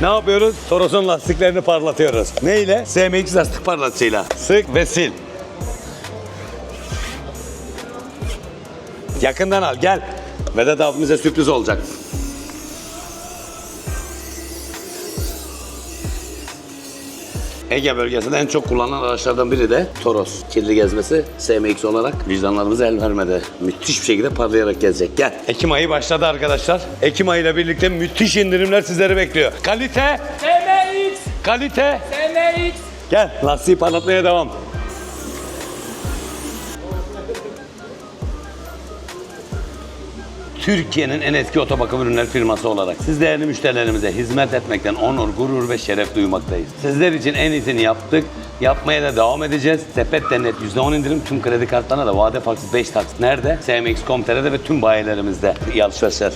Ne yapıyoruz? Toros'un lastiklerini parlatıyoruz. Ne ile? SMX lastik parlatıcıyla. Sık ve sil. Yakından al gel. Vedat abimize sürpriz olacak. Ege bölgesinde en çok kullanılan araçlardan biri de Toros. Kirli gezmesi SMX olarak vicdanlarımız el vermedi. Müthiş bir şekilde parlayarak gezecek. Gel. Ekim ayı başladı arkadaşlar. Ekim ayıyla birlikte müthiş indirimler sizleri bekliyor. Kalite, TMX, kalite. TMX. Gel lastiği parlatmaya devam. Türkiye'nin en eski otobakım ürünler firması olarak siz değerli müşterilerimize hizmet etmekten onur, gurur ve şeref duymaktayız. Sizler için en iyisini yaptık. Yapmaya da devam edeceğiz. Sepette net %10 indirim tüm kredi kartlarına da vade farksız 5 taksit. Nerede? SMX.com.tr'de ve tüm bayilerimizde. İyi alışverişler.